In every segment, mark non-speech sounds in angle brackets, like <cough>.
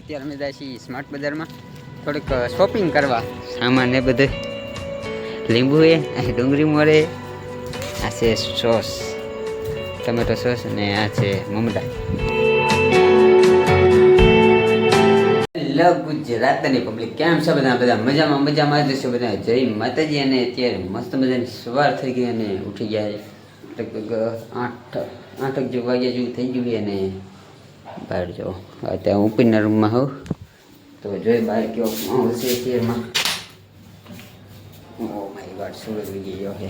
અત્યારે અમે જાય છીએ સ્માર્ટ બજારમાં. થોડીક શોપિંગ કરવા. સામાન એ બધું. લીંબુ એ ડુંગળી મોરે, આ છે સોસ. ટમેટો સોસ અને આ છે મમરા. હેલો ગુજરાતની પબ્લિક કેમ છે બધા? બધા મજામાં મજામાં જ છે બધા? જય માતાજી અને અત્યારે મસ્ત મજાની સવાર થઈ ગઈ અને ઉઠી ગયા આઠ આઠક જેવું વાગ્યા જેવું થઈ ગયું અને બહાર જાઓ અત્યારે ઉપરના રૂમમાં હોઉં. તો જોઈ બહાર કયો માહોલ છે અત્યારમાં ઓ મારી વાત ઉગી ગયો હે.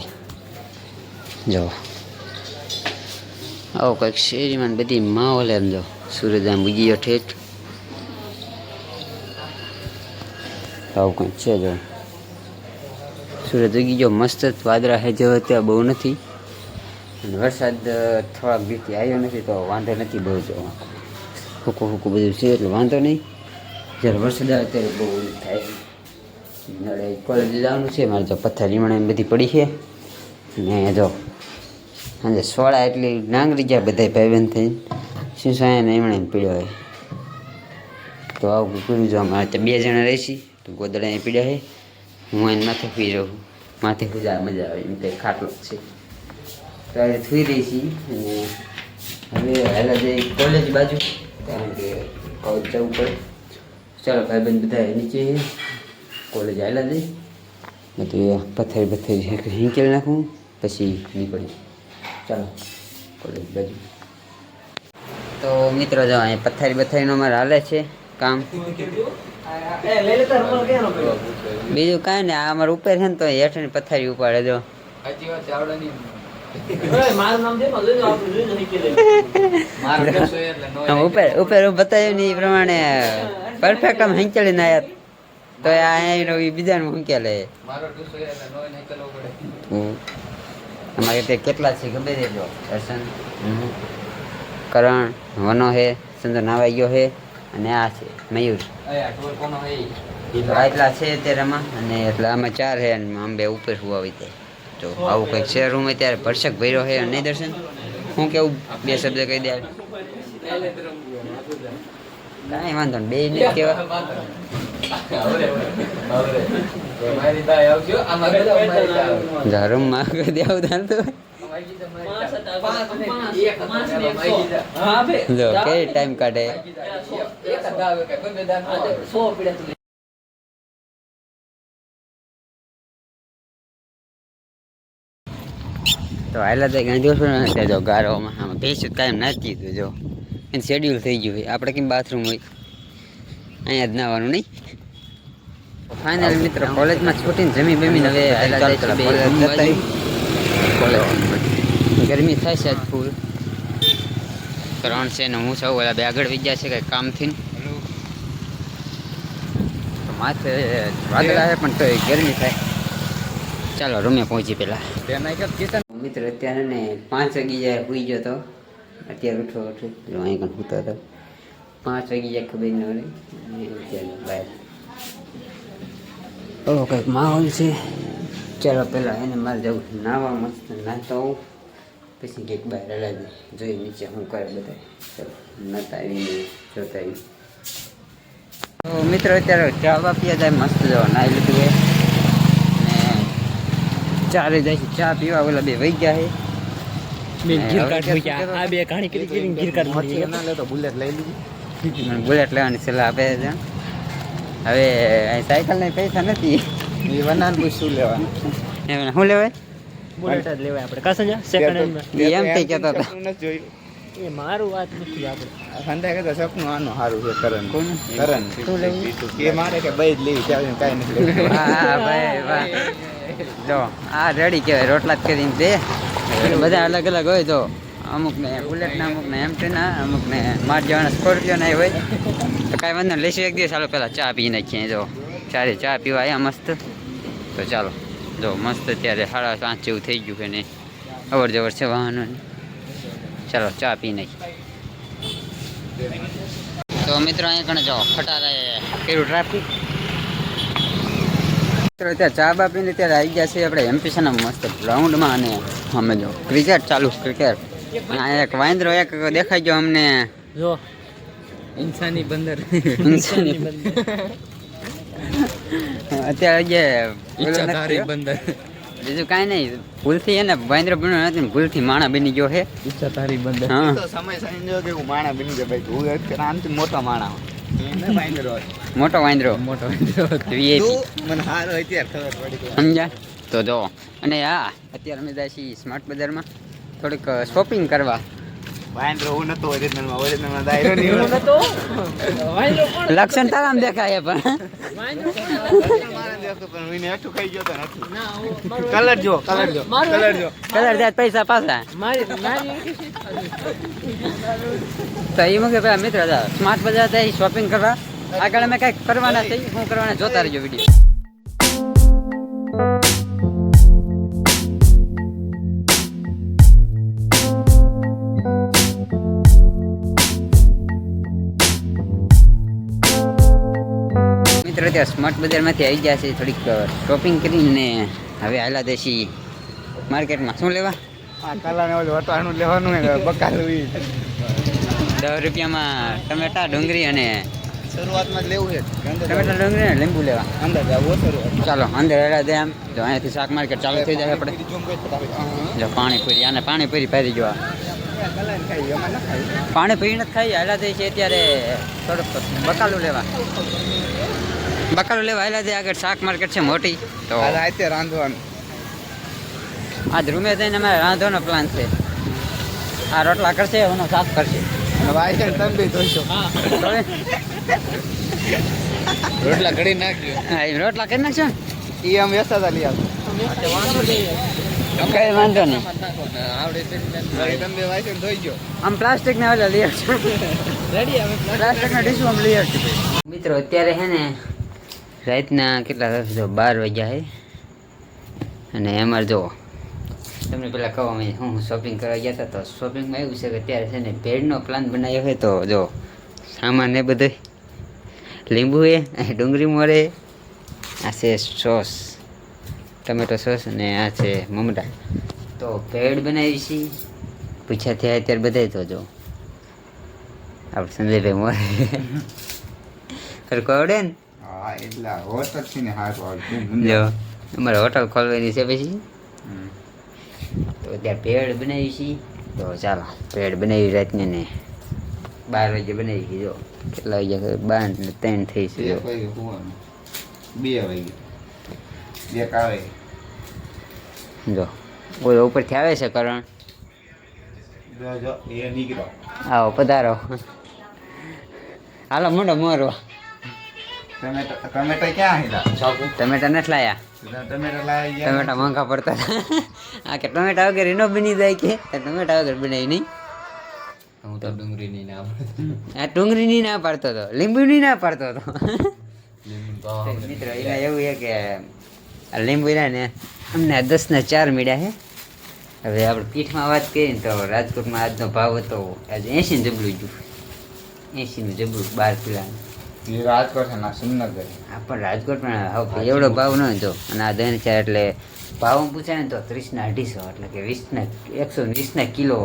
જો આવો કંઈક શેરીમાં બધી માહોલ એમ જો. સૂરજ આમ ઉગી ગયો ઠેઠ. આવું કંઈક છે જો. સૂરજ ઉગી ગયો મસ્ત જ વાદળા હે જો અત્યારે બહુ નથી. વરસાદ થોડાક બીતી આવ્યો નથી તો વાંધો નથી બહુ જો હૂકું હૂકું બધું છે એટલે વાંધો નહીં. જ્યારે વરસાદ આવે ત્યારે બહુ થાય. નડે કોલેજ જવાનું છે, મારે જો પથ્થર રીમણા બધી પડી છે. અને જો, સાંજે સોળા એટલી નાંગરી ગયા બધા ભાઈબંધ થઈને. સિંસાયા ને એમણે પીડ્યો હોય. તો આવું કર્યું જો અમારે તો બે જણા રહીશી. તો ગોદડા અહીં પીડ્યા છે. હું એને માથે પી રહું. માથે પૂજા મજા આવે, એમ કંઈ ખાટલો છે. તો એ થઈ રહી છીએ અને હવે હાલા જઈ કોલેજ બાજુ. કારણ કે કોલેજ જવું પડે. ચાલો ભાઈબંધ બધા નીચે કોલેજ આવેલા જઈ બધું પથ્થર પથ્થર હિંકેલ નાખું પછી નીકળી ચાલો કોલેજ બાજુ. તો મિત્રો જો અહીં પથ્થરી બથ્થરીનો અમારે હાલે છે કામ. બીજું કાંઈ ને આ અમારે ઉપર છે ને તો હેઠની પથ્થરી ઉપાડે જો. ઉપર ઉપર બતાવ્યું ને એ પ્રમાણે પરફેક્ટ આમ હિંચડીને આયા. તો આ બીજાને હમ. અમારે તે કેટલા છે ગમે છે જો? દર્શન? હમ. કરણ વનો હે સંદર નાવાઈ ગયો હે અને આ છે મયુર. એટલા છે અત્યારેમાં અને એટલે આમાં ચાર હે અને અંબે ઉપર હું આવી જાય તો આવું કંઈક છે રૂમ અત્યારે ભરસક ભર્યો છે નહીં દર્શન? હું કેવું બે શબ્દ કહી દે? કાંઈ વાંધો નહીં, બે નહીં કેવા? રૂમમાં કહી દે આવું તો જો કે ટાઈમ કાઢે? તો આટલા તો ગાંધી હોસ્પિટલ જો ગારોમાં. આમાં ભેંસું કાયમ નાચી હતું જો. એને શેડ્યુલ થઈ ગયું હોય. આપણે કેમ બાથરૂમ હોય? અહીંયા જ નાવાનું નહીં? ફાઇનલ મિત્રો કોલેજમાં છૂટીને જમી બમીને હવે ગરમી થાય છે ફૂલ ત્રણ છે ને હું છું ઓલા બે આગળ વિદ્યા છે કંઈ કામથી થી માથે વાદળા છે પણ તો ગરમી થાય. ચાલો રૂમે પહોંચી પેલા મિત્ર, અત્યારે ને પાંચ વાગી જાય સુઈ ગયો તો. અત્યારે ઉઠો ઉઠો. અહીં પણ સૂતો હતો. પાંચ વાગી જાય ખબર ન રહી બહાર. ઓલો કંઈક માહોલ છે. ચાલો પહેલાં એને મારે જવું નાવા મસ્ત નાતો આવું પછી કંઈક બહાર હલાવી જોઈ નીચે હું કરે બધા. ચાલો નતા આવીને જોતા આવી તો મિત્રો, અત્યારે ચા પીવા જાય મસ્ત જવા નાહી લીધું ચારે જાય છે ચા પીવા ઓલા બે વહી ગયા છે મેં ગીર હવે કાઢ મૂક્યા. આ બે ઘાણી કરી કરીને ગીર કાઢ મૂકી. મને બુલેટ લેવાની સલાહ આપે છે હવે અહીં સાયકલના પૈસા નથી. એમને શું લેવાય? બુલેટ જ લેવાય આપણે. કાં સંજય? Second hand માં. ઈ એમ કઈ કહેતો હતો. એ મારું વાત નથી આપણે કોણ શું નથી હા ભાઈ વાહ. જો, આ રેડી કહેવાય, રોટલા જ કરીને દે બધા અલગ અલગ હોય તો અમુક ને બુલેટ ના અમુક ને એમટી ના અમુક ને માર જવાના સ્કોર્પિયો ના હોય. તો કાંઈ વાંધો લઈશું એક દિવસ. ચાલો પહેલાં ચા પી નાખીએ. જો, ચારે ચા પીવા આવ્યા મસ્ત. તો ચાલો, જો, મસ્ત અત્યારે સાડા પાંચ જેવું થઈ ગયું કે નહીં અવર જવર છે વાહનોની. ચાલો, ચા પી નાખીએ. તો મિત્રો, અહીંયા કણે જાઓ ખટારા કર્યું ટ્રાફિક અત્યારે ચા બા પીને ત્યારે આવી ગયા છીએ આપણે એમપીસીના મસ્ત ગ્રાઉન્ડમાં અને અમે જો ક્રિકેટ ચાલુ ક્રિકેટ એક વાંદરો એક દેખાઈ ગયો અમને. જો ઇન્સાની બંદર. ઇન્સાની અત્યારે જે ઓલો બંદર. બીજું કાંઈ નહીં ભૂલથી એને વાંદરો બન્યો નથી ભૂલથી માણા બની ગયો છે. ઈચ્છાધારી બંદર. હા. સમય સંજોગ કે હું માણા બની ગયો ભાઈ હું એક મોટો માણા. મોટો વાંદરો. મોટો વાંદરો વીઆઈપી મને હારો હોય ખબર પડી સમજ્યા? તો જો અને હા અત્યારે અમે જાય છીએ સ્માર્ટ બજારમાં. થોડીક શોપિંગ કરવા. વાંદરો હું નતો ઓરિજિનલમાં ઓરિજિનલમાં દાયરો નહીં એવું નતો? લક્ષણ તારામ દેખાય પણ. વાંદરો કોણ? મારે દેખતો પણ હું એને હેઠું ખાઈ ગયો તો નથી ના હું મારું કલર જો કલર જો કલર જો. કલર જાય પૈસા પાછા. મારી મારી. તો એ મગે પેલા મિત્ર હતા સ્માર્ટ બજાર શોપિંગ કરવા. આગળ અમે કંઈક કરવાના થઈ શું કરવાના જોતા રહેજો વીડિયો મિત્ર ત્યાં સ્માર્ટ બજારમાંથી આવી ગયા છે થોડીક શોપિંગ કરીને હવે હાલા દેશી માર્કેટમાં. શું લેવા? વટાણું લેવાનું હે બકાલું દસ રૂપિયામાં ટમેટા ડુંગળી અને શરૂઆતમાં જ લેવું છે. અંદર ટમેટા ડુંગળી અને લીંબુ લેવા. અંદર ચાલો અંદર હેડા દે આમ. જો અહીંયાથી શાક માર્કેટ ચાલુ થઈ જાય આપણે. જો પાણીપુરી આને પાણીપુરી પારી જવા. પાણીપુરી નથી ખાઈ હેલા થઈ છે અત્યારે થોડુંક બકાલું લેવા. બકાલું લેવા આવેલા છે આગળ શાક માર્કેટ છે મોટી. તો રાતે રાંધવાનું. આજ રૂમે જઈને અમે રાંધવાનો પ્લાન છે. આ રોટલા કરશે એનો શાક કરશે. વાયસણ તમે બી ધોઈશો. રોટલા કરી નાખ્યો. હા, એ રોટલા કરી નાખશો? ને? ઈ આમ લઈ આવજો કઈ વાંધો નહીં. આમ પ્લાસ્ટિક ને ઓલા લઈ આવજો. <laughs> રેડી પ્લાસ્ટિક ના ડીશ આમ લઈ આવજો. મિત્રો અત્યારે હે ને રાતના કેટલા જો બાર વાગ્યા છે અને એમાં જો તમને પેલા કહો અમે હું શોપિંગ કરવા ગયા હતા તો શોપિંગમાં એવું છે કે અત્યારે છે ને ભેળનો પ્લાન બનાવ્યો હોય તો જો સામાન ને બધું. લીંબુ એ ડુંગળી મળે. આ છે સોસ. ટમેટો સોસ અને આ છે મમરા. તો ભેળ બનાવી છે. પૂછ્યા થયા અત્યારે બધાય તો જો. આપણે સંજયભાઈ મોરે સરખું <laughs> આવડે ને? હા એટલા હોટલ છે ને હારું આવડતું જો અમારે હોટલ ખોલવાની છે પછી. તો ત્યાં પેડ બનાવી છે. તો ચાલો પેડ બનાવી રાતને ને બાર વાગે બનાવી જો. કેટલા વાગ્યા બાર ને ત્રણ થઈ છે બે વાગે સુવાનું. બે વાગે. એક આવે. જો ઓલો ઉપરથી આવે છે કરણ? જો જો એ નીકળો આવો પધારો. હાલો મોઢો મોરવા. ટમેટા ટમેટા ક્યાં હેલા ટમેટા નથી લાયા. ટમેટા ટમેટા મોંઘા પડતા આ કે ટમેટા વગર એનો બની જાય કે. ટમેટા વગર બનાવી નહીં. હું તો ડુંગળી ની નામ આ ડુંગળીની ના પાડતો હતો નહીં ના પાડતો હતો તો મિત્રો એના એવું છે કે આ લીંબુ રહ્યા ને અમને આ દસના ચાર મીડા છે. હવે આપણે પીઠમાં વાત કરીએ ને તો રાજકોટમાં આજનો ભાવ હતો આજે એંશી જબલું ગયું. એંશીનું જબલું બાર કિલાનું. એ સુમનગર. પણ રાજકોટમાં હવે એવડો ભાવ ન હતો અને આ દહીં છે એટલે ભાવ પૂછાય ને તો ત્રીસના અઢીસો એટલે કે વીસના એકસો વીસના કિલો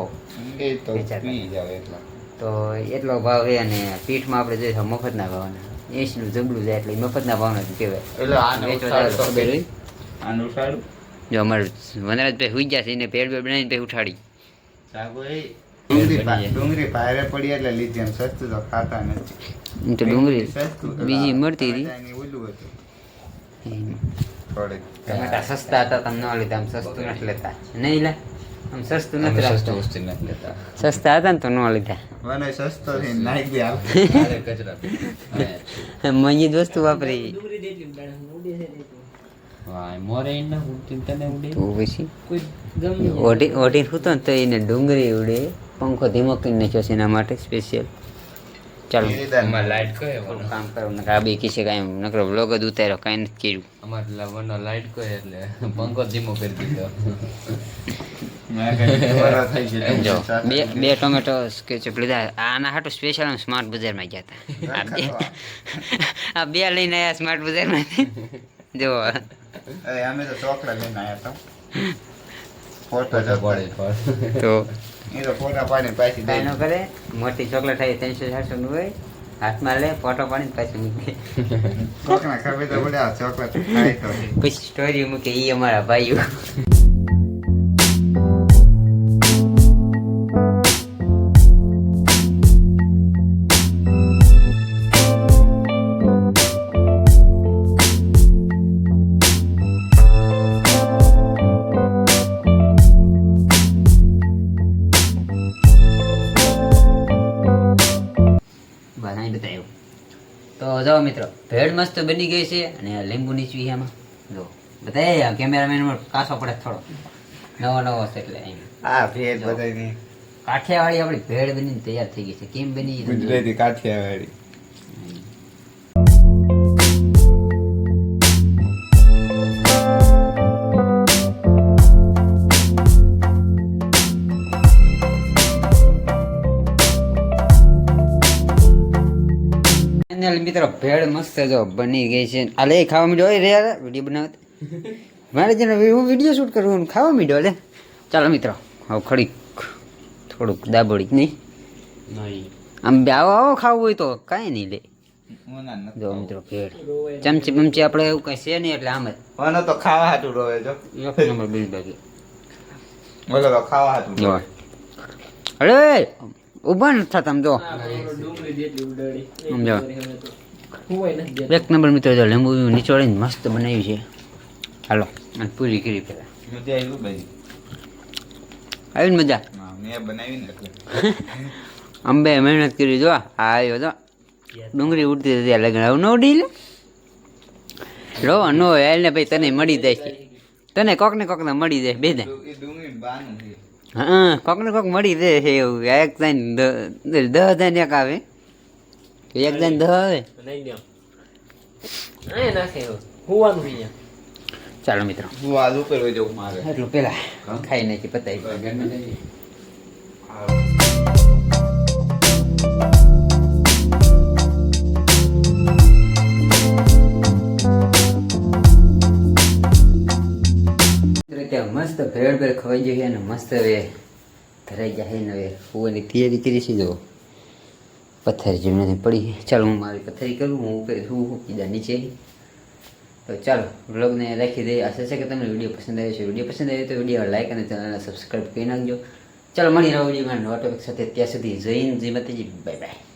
એ તો વેચાતા. પી જાવ એટલા. તો એટલો ભાવ છે અને પીઠમાં આપણે જોઈએ મફતના ભાવના એંશીનું જબલું જાય એટલે મફત મફતના ભાવના નથી કહેવાય. એટલે આને. આનું ઉઠાડું જો અમારે વનરાજભાઈ સુઈ ગયા છે એને પેડ બેડ બનાવીને પછી ઉઠાડી. એ ડુંગળી ડુંગળી ભારે પડી એટલે લીધી એમ સસ્તું તો ખાતા નથી. તો ડુંગળી સસ્તું બીજી મળતી હતી. ઓલું હતું. થોડીક. ટમેટા સસ્તા હતા તમને ન લીધા આમ સસ્તું નથી લેતા. નહીં લે? આમ સસ્તું નથી સસ્તું વસ્તુ નથી લેતા. સસ્તા હતા ને તો ન લીધા. મને સસ્તો થી નાખી <laughs> દે હાલ. કચરા મજી વસ્તુ વાપરી. વાય મોરે ના ઉડતી તને ઉડે? તો પછી? ઓઢી સૂતો ને તો એને ડુંગળી ઉડે. પંખો ધીમો કરીને નાખ્યો છે એના માટે સ્પેશિયલ ચાલો. લાઇટ થોડું કામ કરો? નકર આ બી કિસે કાંઈ નકરો વ્લોગ જ ઉતાર્યો કાંઈ નથી કર્યું. અમારે લવનો લાઈટ કયો એટલે પંખો ધીમો કરી દીધો. જો બે બે ટોમેટો સ્કેચઅપ લીધા આના હાટું સ્પેશિયલ સ્માર્ટ બજારમાં ગયા હતા આ બે લઈને આવ્યા સ્માર્ટ બજારમાં. જો. અમે તો ચોકડા લઈને આવ્યા હતા <laughs> ફોટો ફોટો જ પડે તો એ તો ફોટા પાડીને પાછી દઈ ન કરે મોટી ચોકલેટ આવી ત્રણસો ચારસો નું હોય હાથમાં લે ફોટો પાડીને પાછું મૂકે. કોકને ખબર તો પડે ચોકલેટ ખાય તો. પછી સ્ટોરી મૂકે એ અમારા ભાઈઓ. તો જાઓ મિત્રો ભેળ મસ્ત બની ગઈ છે અને લીંબુ નીચવી એમાં જો બતાય કેમેરામેન કાસો પડે થોડો. નવો નવો છે એટલે આ ભેળ બધાની કાઠિયાવાડી આપણી ભેળ બનીને તૈયાર થઈ ગઈ છે. કેમ બની ગુજરાતી કાઠિયાવાડી. ફાઇનલ મિત્રો ભેળ મસ્ત જો બની ગઈ છે. આ લે ખાવા મીડો રે વીડિયો બનાવત. મારે જેને હું વીડિયો શૂટ કરું હું ખાવા મીડો લે. ચાલો મિત્રો હવે ખડી થોડુંક દાબોડી નહીં. આમ બે આવો આવો ખાવું હોય તો કાંઈ નહીં લે. જો મિત્રો ભેળ. ચમચી બમચી આપણે એવું કઈ છે નહીં એટલે આમ જ. મને તો ખાવા હાટું રોવે જો. એક નંબર બિલ બાકી બોલો તો ખાવા હાટું અરે! ઊભા નથી થતા, આમ જો. દેતો એક નંબર મિત્રો, જો લીંબુ નીચોડીને મસ્ત બનાવ્યું છે. હાલો, અને પૂરી કરી પેલા આવી ને મજા? <laughs> ને અંબે મહેનત કરી, જો આવ્યો તો ડુંગળી ઉડતી હતી લગ્ન. આવું ન ઉડી લે? રો નો એને ભાઈ તને મળી જાય છે. તને કોક ને કોક ને મળી બે દે બાનું. છે હા કોક ને કોક મળી જાય છે એવું. એક જાય દહ જાય એક આવે. એક જાય દહ આવે. દો ચાલો મિત્રો. હું આજ ઉપર જવું મારે. એટલું પેલા ખાઈ નાખી પતાવી ભેળ ભેળ ખવાઈ ગઈ છે અને મસ્ત હવે ધરાઈ જાય ને હવે હોવાની તૈયારી કરી છે જો. પથ્થર જેમ પડી. ચાલો હું મારી પથ્થરી કરું, હું ઉપર હું કીધા નીચે. તો ચાલો બ્લોગને રાખી દઈએ. આશા છે કે તમને વીડિયો પસંદ આવ્યો છે. વીડિયો પસંદ આવ્યો તો વીડિયો લાઈક અને ચેનલને સબસ્ક્રાઈબ કરી નાખજો. ચાલો મળી રહ્યો વિડીયોમાં નવા ટોપિક સાથે. ત્યાં સુધી જય હિન્દ, જય માતાજી. Bye bye